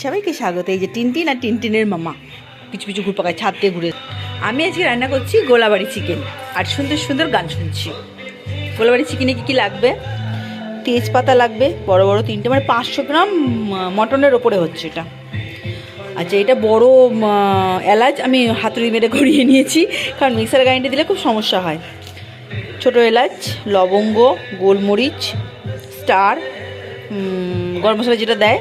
সবাইকে স্বাগত। এই যে টিনটিন আর টিনটিনের মামা। পিছু পিছু ঘুর পাকায় ছাদ দিয়ে ঘুরে আমি আজকে রান্না করছি গোলাবাড়ি চিকেন আর সুন্দর সুন্দর গান শুনছি। গোলাবাড়ি চিকেনে কী কী লাগবে? তেজপাতা লাগবে, বড় বড় তিনটে মানে পাঁচশো গ্রাম মটনের ওপরে হচ্ছে এটা। আচ্ছা এটা বড় এলাচ আমি হাতুড়ি মেরে ঘুরিয়ে নিয়েছি, কারণ মিক্সার গ্রাইন্ডে দিলে খুব সমস্যা হয়। ছোট এলাচ, লবঙ্গ, গোলমরিচ, স্টার গরম মশলা যেটা দেয়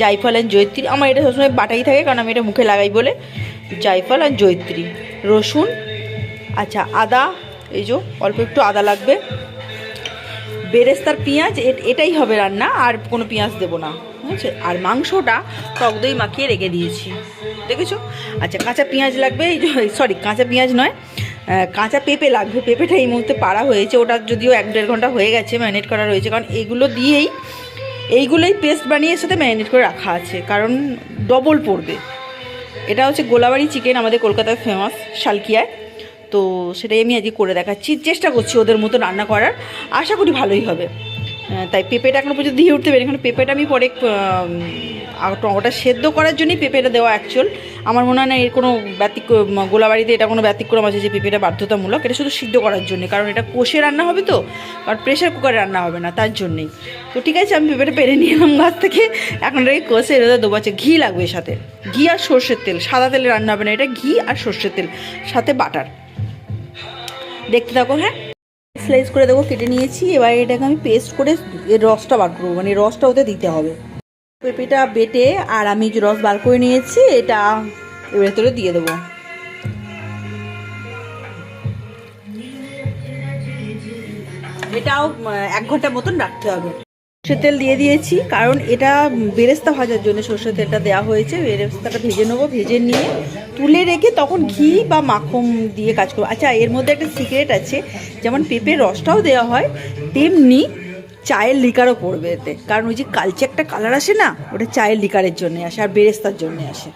জায়ফল অ্যান্ড জৈত্রী আমার এটা সবসময় বাটাই থাকে কারণ আমি এটা মুখে লাগাই বলে। জায়ফল আর জৈত্রী রসুন আচ্ছা আদা, এই যে অল্প একটু আদা লাগবে। বেরেস্তার পেঁয়াজ এটাই হবে রান্না, আর কোনো পেঁয়াজ দেবো না। বুঝছে আর মাংসটা টক দই মাখিয়ে রেখে দিয়েছি। দেখেছ? আচ্ছা কাঁচা পেঁয়াজ লাগবে, এই সরি কাঁচা পেঁয়াজ নয় কাঁচা পেঁপে লাগবে। পেঁপেটা এই মুহূর্তে পাড়া হয়েছে। ওটা যদিও এক দেড় ঘণ্টা হয়ে গেছে, ম্যারিনেট করা রয়েছে। কারণ এইগুলো দিয়েই এইগুলোই পেস্ট বানিয়ে এর সাথে ম্যারিনেট করে রাখা আছে, কারণ ডবল পড়বে। এটা হচ্ছে গোলাবাড়ি চিকেন আমাদের কলকাতায় ফেমাস শালকিয়ায়। তো সেটাই আমি আজকে করে দেখাচ্ছি। চেষ্টা করছি ওদের মতো রান্না করার। আশা করি ভালোই হবে। তাই পেঁপেটা এখনও পর্যন্ত দিয়ে উঠতে পারি কারণ পেঁপেটা আমি পরে ওটা সেদ্ধ করার জন্যই পেঁপেটা দেওয়া অ্যাকচুয়াল আমার মনে হয় না এর কোনো ব্যতিক্রম গোলাবাড়িতে এটা কোনো ব্যতিক্রম আছে যে পেঁপেটা বাধ্যতামূলক। এটা শুধু সিদ্ধ করার জন্য, কারণ এটা কষে রান্না হবে তো কারণ প্রেশার কুকারে রান্না হবে না, তার জন্যেই। তো ঠিক আছে, আমি পেঁপেটা পেরে নিয়ে এলাম গাছ থেকে। এখন এটাকে কষে এর দেবো আছে ঘি লাগবে এর সাথে। ঘি আর সর্ষের তেল, সাদা তেলে রান্না হবে না, এটা ঘি আর সর্ষের তেল, সাথে বাটার। দেখতে থাকো হ্যাঁ। স্লাইস করে দেবো, কেটে নিয়েছি। এবার এটাকে আমি পেস্ট করে এর রসটা বার করব মানে রসটা ওতে দিতে হবে। পেঁপেটা বেটে আর আমি যে রস বার করে নিয়েছি, এটা ভেতরে দিয়ে দেবো। এটাও এক ঘণ্টা মতন রাখতে হবে। সর্ষের তেল দিয়ে দিয়েছি, কারণ এটা বেরেস্তা ভাজার জন্য সর্ষের তেলটা দেওয়া হয়েছে। বেরেস্তাটা ভেজে নেব, ভেজে নিয়ে তুলে রেখে তখন ঘি বা মাখন দিয়ে কাজ করব। আচ্ছা এর মধ্যে একটা সিক্রেট আছে, যেমন পেঁপের রসটাও দেওয়া হয়, তেমনি চায়ের লিকারও পড়বে এতে। কারণ ওই যে কালচে একটা কালার আসে না ওটা চায়ের লিকারের জন্য আসে আর বেরেস্তার জন্য আসে।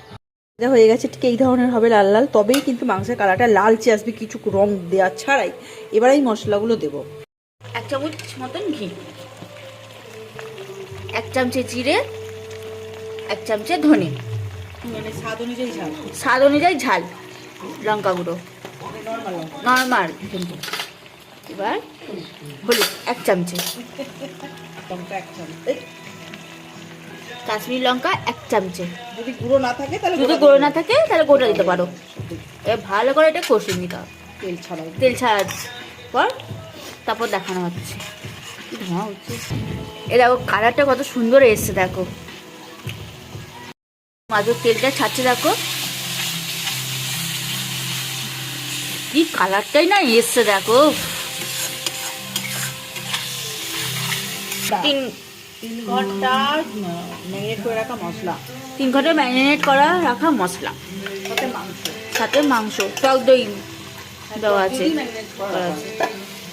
হয়ে গেছে ঠিক এই ধরনের হবে লাল লাল তবেই কিন্তু মাংসের কালারটা লালচে আসবে কিছু রং দেওয়া ছাড়াই। এবার এই মশলাগুলো দেবো। এক চামচ মতন ঘি। এক চামচে জিরে এক চামচে ধনে। মানে স্বাদ অনুযায়ী ঝাল। স্বাদ অনুযায়ী ঝাল লঙ্কা গুঁড়ো। নর্মাল নর্মাল কিন্তু। এবার হলুদ এক চামচে। লঙ্কা এক চামচ। এই, কাশ্মীর লঙ্কা এক চামচে। যদি গুঁড়ো না থাকে তাহলে যদি গুঁড়ো না থাকে তাহলে গোটা দিতে পারো। এবার ভালো করে এটা কষিয়ে নিতে হবে। তেল ছাড়াই তেল ছাড়ার পর তারপর দেখানো হচ্ছে। ধোঁয়া হচ্ছে। এ দেখো কালারটা কত সুন্দর এসছে দেখো। মাছের তেলটা ছাড়ছে দেখো। কি কালারটাই না এসছে দেখো। তিন তিন ঘণ্টা ম্যারিনেট করে রাখা মশলা। তিন ঘণ্টা ম্যারিনেট করা রাখা মশলা। সাথে মাংস। সাথে মাংস টক দই দেওয়া আছে। হয়, আছে।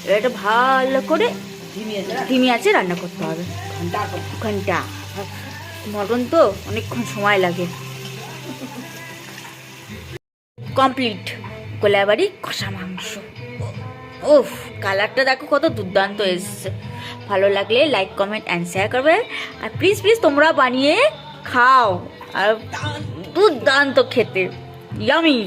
এবার এটা ভালো করে ধিমি আছে আছে রান্না করতে হবে। ঘণ্টা। মটন তো অনেকক্ষণ সময় লাগে। কমপ্লিট। গোলাবাড়ি কষা মাংস। উফ কালারটা দেখো কত দুর্দান্ত এসছে। ভালো লাগলে লাইক কমেন্ট অ্যান্ড শেয়ার করবে। আর প্লিজ প্লিজ তোমরা বানিয়ে খাও। আর দুর্দান্ত খেতে। ইয়ামি